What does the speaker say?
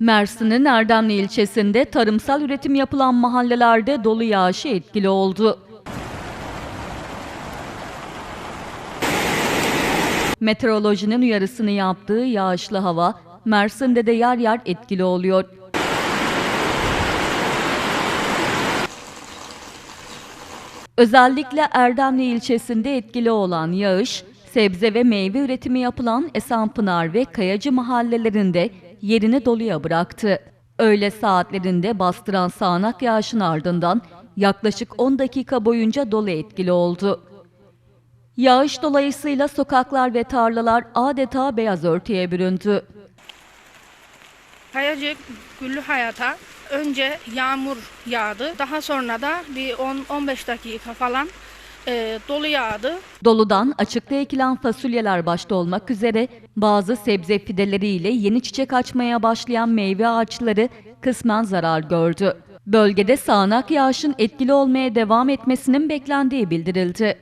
Mersin'in Erdemli ilçesinde tarımsal üretim yapılan mahallelerde dolu yağışı etkili oldu. Meteorolojinin uyarısını yaptığı yağışlı hava Mersin'de de yer yer etkili oluyor. Özellikle Erdemli ilçesinde etkili olan yağış, sebze ve meyve üretimi yapılan Esenpınar ve Kayacı mahallelerinde yerini doluya bıraktı. Öğle saatlerinde bastıran sağanak yağışın ardından yaklaşık 10 dakika boyunca dolu etkili oldu. Yağış dolayısıyla sokaklar ve tarlalar adeta beyaz örtüye büründü. Kayacık Güllü Hayat'a önce yağmur yağdı. Daha sonra da bir 10-15 dakika falan e, dolu yağdı. Doludan açıkta ekilen fasulyeler başta olmak üzere bazı sebze fideleriyle yeni çiçek açmaya başlayan meyve ağaçları kısmen zarar gördü. Bölgede sağanak yağışın etkili olmaya devam etmesinin beklendiği bildirildi.